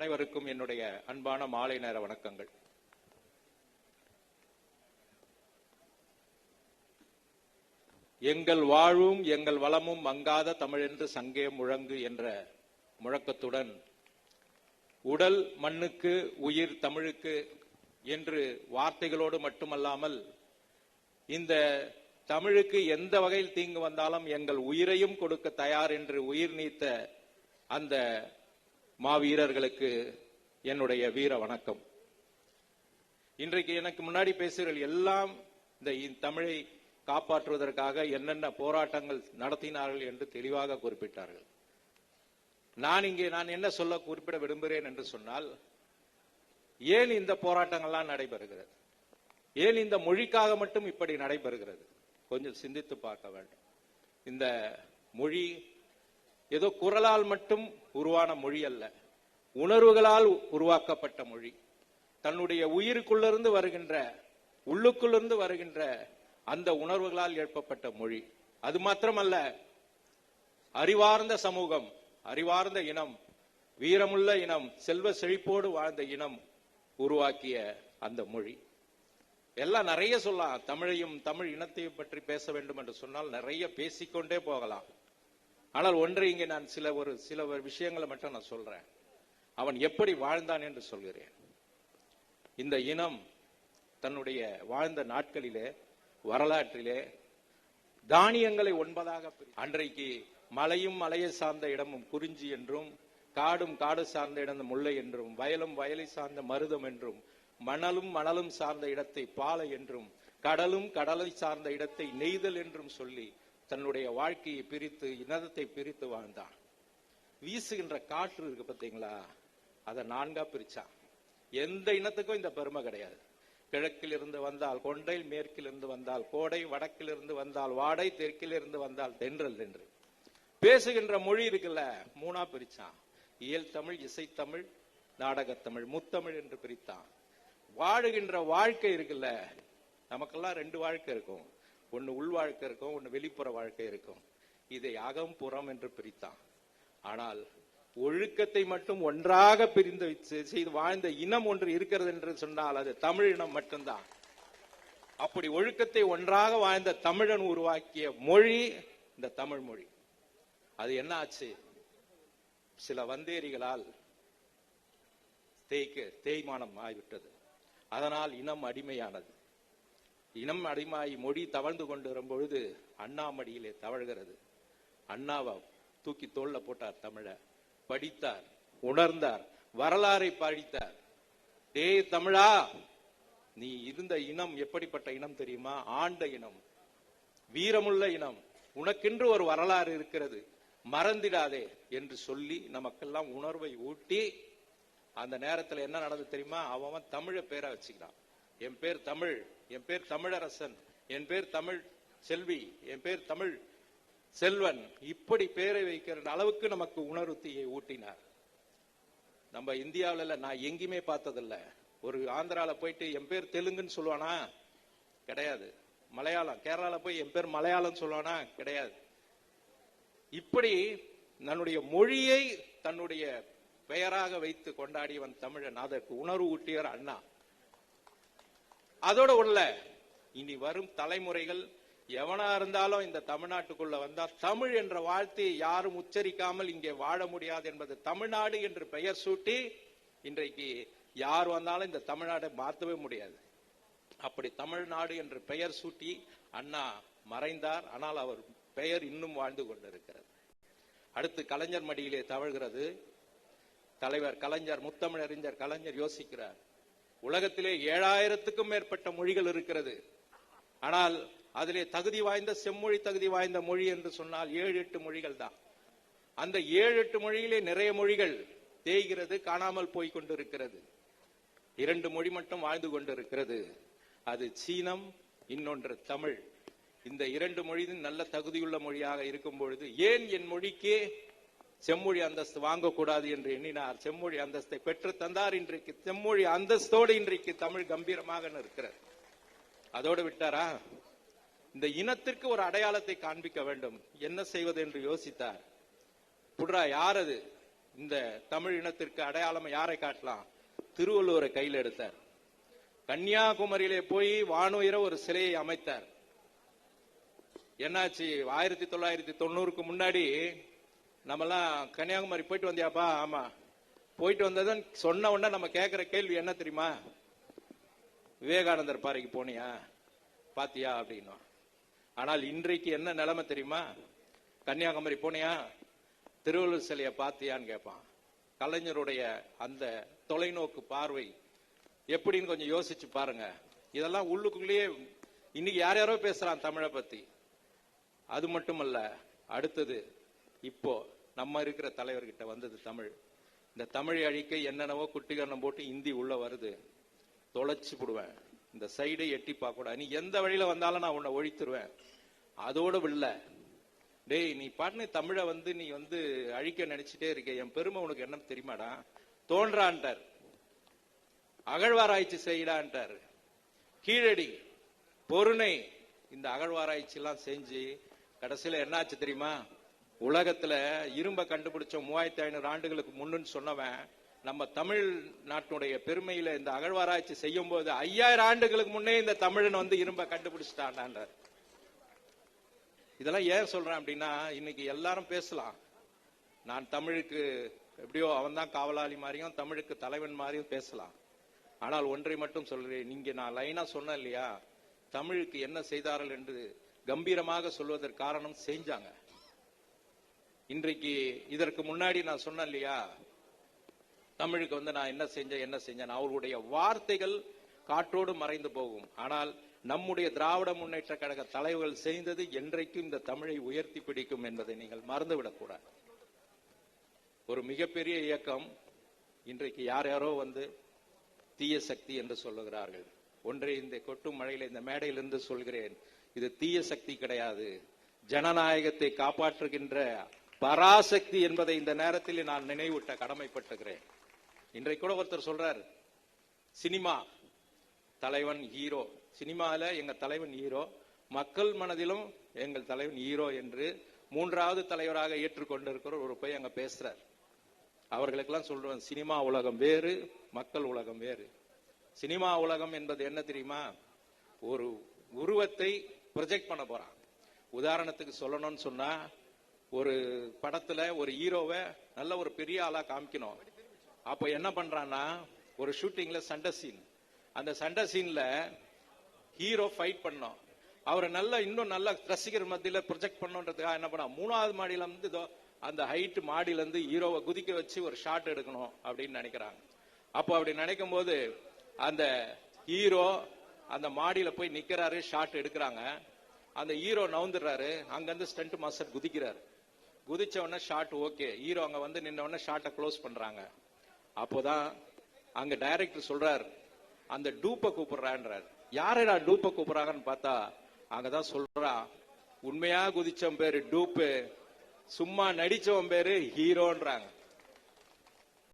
அனைவருக்கும் என்னுடைய அன்பான மாலை நேர வணக்கங்கள். எங்கள் வாழ்வும் எங்கள் வளமும் மங்காத தமிழென்று சங்கே முழங்கு என்ற முழக்கத்துடன் உடல் மண்ணுக்கு உயிர் தமிழுக்கு என்று வார்த்தைகளோடு மட்டுமல்லாமல் இந்த தமிழுக்கு எந்த வகையில் தீங்கு வந்தாலும் எங்கள் உயிரையும் கொடுக்க தயார் என்று உயிர் நீத்த அந்த மாவீரர்களுக்கு என்னுடைய வீர வணக்கம். இன்றைக்கு எனக்கு முன்னாடி பேசுகிறவர்கள் எல்லாம் இந்த தமிழை காப்பாற்றுவதற்காக என்னென்ன போராட்டங்கள் நடத்தினார்கள் என்று தெளிவாக குறிப்பிட்டார்கள். நான் இங்கே நான் என்ன சொல்ல குறிப்பிட விரும்புகிறேன் என்று சொன்னால் ஏன் இந்த போராட்டங்கள்லாம் நடைபெறுகிறது? ஏன் இந்த மொழிக்காக மட்டும் இப்படி நடைபெறுகிறது? கொஞ்சம் சிந்தித்து பார்க்க வேண்டும். இந்த மொழி ஏதோ குரலால் மட்டும் உருவான மொழி அல்ல. உணர்வுகளால் உருவாக்கப்பட்ட மொழி. தன்னுடைய உயிருக்குள்ளிருந்து வருகின்ற உள்ளுக்குள்ளிருந்து வருகின்ற அந்த உணர்வுகளால் எழுப்பப்பட்ட மொழி. அது மாத்திரமல்ல அறிவார்ந்த சமூகம் அறிவார்ந்த இனம் வீரமுள்ள இனம் செல்வ செழிப்போடு வாழ்ந்த இனம் உருவாக்கிய அந்த மொழி. எல்லாம் நிறைய சொல்லலாம். தமிழையும் தமிழ் இனத்தையும் பற்றி பேச வேண்டும் என்று சொன்னால் நிறைய பேசிக்கொண்டே போகலாம். ஆனால் ஒன்றை இங்கே நான் சில ஒரு சில ஒரு விஷயங்களை மட்டும் நான் சொல்றேன். அவன் எப்படி வாழ்ந்தான் என்று சொல்கிறேன். இந்த இனம் தன்னுடைய வாழ்ந்த நாட்களிலே வரலாற்றிலே தானியங்களை ஒன்பதாக அன்றைக்கு மலையும் மலையை சார்ந்த இடமும் குறிஞ்சி என்றும் காடும் காடு சார்ந்த இடம் முல்லை என்றும் வயலும் வயலை சார்ந்த மருதம் என்றும் மணலும் மணலும் சார்ந்த இடத்தை பாலை என்றும் கடலும் கடலை சார்ந்த இடத்தை நெய்தல் என்றும் சொல்லி தன்னுடைய வாழ்க்கையை பிரித்து இனத்தை பிரித்து வாழ்ந்தான். வீசுகின்ற காற்று இருக்கு பார்த்தீங்களா? அதை நான்கா பிரிச்சான். எந்த இனத்துக்கும் இந்த பெருமை கிடையாது. கிழக்கில் இருந்து வந்தால் கொண்டை மேற்கில் இருந்து வந்தால் கோடை வடக்கில் இருந்து வந்தால் வாடை தெற்கில் இருந்து வந்தால் தென்றல் தென்று பேசுகின்ற மொழி இருக்குல்ல மூணா பிரிச்சான். இயல் தமிழ் இசைத்தமிழ் நாடகத்தமிழ் முத்தமிழ் என்று பிரித்தான். வாழுகின்ற வாழ்க்கை இருக்குல்ல நமக்கெல்லாம் ரெண்டு வாழ்க்கை இருக்கும். ஒன்று உள் வாழ்க்கை இருக்கும் ஒன்று வெளிப்புற வாழ்க்கை இருக்கும். இதை அகம் புறம் என்று பிரித்தான். ஆனால் ஒழுக்கத்தை மட்டும் ஒன்றாக பிரிந்து செய்து வாழ்ந்த இனம் ஒன்று இருக்கிறது என்று சொன்னால் அது தமிழ் இனம் மட்டும்தான். அப்படி ஒழுக்கத்தை ஒன்றாக வாழ்ந்த தமிழன் உருவாக்கிய மொழி இந்த தமிழ் மொழி. அது என்ன ஆச்சு? சில வந்தேரிகளால் தேய்க்க தேய்மானம் ஆகிவிட்டது. அதனால் இனம் அடிமையானது. இனம் அடிமாய் மொழி தவழ்ந்து கொண்டு வரும் பொழுது அண்ணாமடியிலே தவழ்கிறது. அண்ணாவா தூக்கி தோல்ல போட்டார் தமிழ. படித்தார் உணர்ந்தார் வரலாறை படித்தார் டேய் தமிழா நீ இருந்த இனம் எப்படிப்பட்ட இனம் தெரியுமா? ஆண்ட இனம் வீரமுள்ள இனம் உனக்கென்று ஒரு வரலாறு இருக்கிறது மறந்திடாதே என்று சொல்லி நமக்கெல்லாம் உணர்வை ஊட்டி அந்த நேரத்துல என்ன நடந்தது தெரியுமா? அவன் தமிழ பேரா வச்சுக்கிறான். என் பேர் தமிழ் என் பேர் தமிழரசன் என் பேர் தமிழ் செல்வி என் பேர் தமிழ் செல்வன். இப்படி பேரை வைக்கிற அளவுக்கு நமக்கு உணர்வுத்தியை ஊட்டினார். நம்ம இந்தியாவுல நான் எங்கேயுமே பார்த்ததில்ல. ஒரு ஆந்திரால போயிட்டு என் பேர் தெலுங்குன்னு சொல்லுவானா? கிடையாது. மலையாளம். கேரளால போய் என் பேர் மலையாளம் சொல்லுவானா? கிடையாது. இப்படி தன்னுடைய மொழியை தன்னுடைய பெயராக வைத்து கொண்டாடியவன் தமிழன். அதற்கு உணர்வு ஊட்டியவர் அண்ணா. அதோட உள்ள இனி வரும் தலைமுறைகள் எவனா இருந்தாலும் இந்த தமிழ்நாட்டுக்குள்ள வந்தா தமிழ் என்ற வாழ்த்தையை யாரும் உச்சரிக்காமல் இங்கே வாழ முடியாது என்பது தமிழ்நாடு என்று பெயர் சூட்டி இன்றைக்கு யார் வந்தாலும் இந்த தமிழ்நாடை மாற்றவே முடியாது. அப்படி தமிழ்நாடு என்று பெயர் சூட்டி அண்ணா மறைந்தார் ஆனால் அவர் பெயர் இன்னும் வாழ்ந்து கொண்டிருக்கிறது. அடுத்து கலைஞர் மடியிலே தவழ்கிறது. தலைவர் கலைஞர் முத்தமிழறிஞர் கலைஞர் யோசிக்கிறார். உலகத்திலே ஏழாயிரத்துக்கும் மேற்பட்ட மொழிகள் இருக்கிறது. ஆனால் அதிலே தகுதி வாய்ந்த செம்மொழி தகுதி வாய்ந்த மொழி என்று சொன்னால் ஏழு எட்டு மொழிகள் தான். அந்த ஏழு எட்டு மொழியிலே நிறைய மொழிகள் தேய்கிறது காணாமல் போய் கொண்டிருக்கிறது. இரண்டு மொழி மட்டும் வாழ்ந்து கொண்டிருக்கிறது. அது சீனம் இன்னொன்று தமிழ். இந்த இரண்டு மொழியும் நல்ல தகுதியுள்ள மொழியாக இருக்கும் பொழுது ஏன் என் மொழிக்கே செம்மொழி அந்தஸ்து வாங்கக்கூடாது என்று எண்ணினார். செம்மொழி அந்தஸ்தை பெற்று தந்தார் இன்றைக்கு. செம்மொழி அந்தஸ்தோடு இன்றைக்கு தமிழ் கம்பீரமாக இருக்கிறது அதோடு விட்டாரா? இந்த இனத்திற்கு ஒரு அடையாளத்தை காண்பிக்க வேண்டும். என்ன செய்வது என்று யோசித்தார். புட்ரா யார் அது? இந்த தமிழ் இனத்திற்கு அடையாளம் யாரை காட்டலாம்? திருவள்ளுவரை கையில் எடுத்தார். கன்னியாகுமரியிலே போய் வானுயர ஒரு சிலையை அமைத்தார். என்னாச்சு? ஆயிரத்தி தொள்ளாயிரத்தி தொண்ணூறுக்கு முன்னாடி நம்மலாம் கன்னியாகுமரி போயிட்டு வந்தியாப்பா? ஆமா. போயிட்டு வந்ததுன்னு சொன்ன உடனே நம்ம கேட்கிற கேள்வி என்ன தெரியுமா? விவேகானந்தர் பாறைக்கு போனியா? பாத்தியா அப்படின்னா ஆனால் இன்றைக்கு என்ன நிலைமை தெரியுமா? கன்னியாகுமரி போனியா? திருவள்ளுவர் சிலையை பாத்தியான்னு கேட்பான் கலைஞருடைய அந்த தொலைநோக்கு பார்வை எப்படின்னு கொஞ்சம் யோசிச்சு பாருங்க. இதெல்லாம் உள்ளுக்குள்ளேயே இன்னைக்கு யார் யாரோ பேசுறான் தமிழை பத்தி. அது மட்டுமல்ல அடுத்தது இப்போ நம்ம இருக்கிற தலைவர்கிட்ட வந்தது தமிழ். இந்த தமிழை அழிக்க என்னென்னவோ குட்டிகரணம் போட்டு இந்தி உள்ள வருது. தொலைச்சு போடுவேன். இந்த சைடை எட்டி பார்க்க கூடாது நீ எந்த வழியில வந்தாலும் நான் உன்னை ஒழித்துருவேன். அதோட வில்ல டேய் நீ பாட்டு தமிழை வந்து நீ வந்து அழிக்க நினைச்சிட்டே இருக்க. என் பெருமை உனக்கு என்ன தெரியுமாடா? தோன்றான்ட்டார். அகழ்வாராய்ச்சி செய்யடான்ட்டார் கீழடி பொருணை இந்த அகழ்வாராய்ச்சி எல்லாம் செஞ்சு கடைசியில என்னாச்சு தெரியுமா? உலகத்துல இரும்ப கண்டுபிடிச்ச மூவாயிரத்தி ஐநூறு ஆண்டுகளுக்கு முன்னுன்னு சொன்னவன் நம்ம தமிழ் நாட்டுடைய பெருமையில இந்த அகழ்வாராய்ச்சி செய்யும் போது ஐயாயிரம் ஆண்டுகளுக்கு முன்னே இந்த தமிழன் வந்து இரும்ப கண்டுபிடிச்சிட்டான்டான்றார். இதெல்லாம் ஏன் சொல்றேன் அப்படின்னா இன்னைக்கு எல்லாரும் பேசலாம். நான் தமிழுக்கு எப்படியோ அவன் தான் காவலாளி மாதிரியும் தமிழுக்கு தலைவன் மாதிரியும் பேசலாம். ஆனால் ஒன்றை மட்டும் சொல்றேன் நீங்க நான் லைனா சொன்னேன் இல்லையா தமிழுக்கு என்ன செய்தார்கள் என்று கம்பீரமாக சொல்வதற்கு காரணம் செஞ்சாங்க. இன்றைக்கு இதற்கு முன்னாடி நான் சொன்னேன் இல்லையா? தமிழுக்கு வந்து நான் என்ன செஞ்சேன் என்ன செஞ்சேன்? அவர்களுடைய வார்த்தைகள் காற்றோடு மறைந்து போகும். ஆனால் நம்முடைய திராவிட முன்னேற்ற கழக தலைவர்கள் செய்தது என்றைக்கும் இந்த தமிழை உயர்த்தி பிடிக்கும் என்பதை நீங்கள் மறந்துவிடக்கூடாது ஒரு மிகப்பெரிய இயக்கம் இன்றைக்கு யார் யாரோ வந்து தீய சக்தி என்று சொல்லுகிறார்கள். ஒன்றை இந்த கொட்டும் மழையில இந்த மேடையிலிருந்து சொல்கிறேன். இது தீய சக்தி கிடையாது. ஜனநாயகத்தை காப்பாற்றுகின்ற பராசக்தி என்பதை இந்த நேரத்தில் நான் நினைவூட்ட கடமைப்பட்டுகிறேன். இன்றைக்கு கூட ஒருத்தர் சொல்றார் சினிமா தலைவன் ஹீரோ. சினிமாவில் எங்க தலைவன் ஹீரோ மக்கள் மனதிலும் எங்கள் தலைவன் ஹீரோ என்று மூன்றாவது தலைவராக ஏற்றுக்கொண்டிருக்கிற ஒரு போய் அங்க பேசுறார். அவர்களுக்கெல்லாம் சொல்றேன் சினிமா உலகம் வேறு மக்கள் உலகம் வேறு. சினிமா உலகம் என்பது என்ன தெரியுமா? ஒரு உருவத்தை ப்ரொஜெக்ட் பண்ண போறான். உதாரணத்துக்கு சொல்லணும்னு சொன்னா ஒரு படத்துல ஒரு ஹீரோவை நல்ல ஒரு பெரிய ஆளா காமிக்கணும். அப்ப என்ன பண்றான்னா ஒரு ஷூட்டிங்ல சண்டை சீன் அந்த சண்டை சீன்ல ஹீரோ ஃபைட் பண்ணோம் அவரை நல்லா இன்னும் நல்லா ரசிகர் மத்தியில ப்ரொஜெக்ட் பண்ணுன்றதுக்காக என்ன பண்ணா மூணாவது மாடியில இருந்து அந்த ஹைட் மாடியில இருந்து ஹீரோவை குதிக்க வச்சு ஒரு ஷாட் எடுக்கணும் அப்படின்னு நினைக்கிறாங்க. அப்போ அப்படி நினைக்கும் போது அந்த ஹீரோ அந்த மாடியில போய் நிக்கிறாரு ஷாட் எடுக்கிறாங்க. அந்த ஹீரோ நவுந்துடுறாரு. அங்கிருந்து ஸ்டண்ட் மாஸ்டர் குதிக்கிறாரு. குதிச்ச உடனே ஷாட் ஓகே ஹீரோ அங்க வந்து நின்ன உடனே ஷாட்டை க்ளோஸ் பண்றாங்க. அப்போதான் அங்க டைரக்டர் சொல்றாரு அந்த டூப்பை கூப்பிடுறான்றார். யாரடா டூப்பை கூப்பிடுறாங்கன்னு பார்த்தா அங்கதான் சொல்றா உண்மையா குதிச்சவன் பேரு டூப்பு சும்மா நடிச்சவன் பேரு ஹீரோன்றாங்க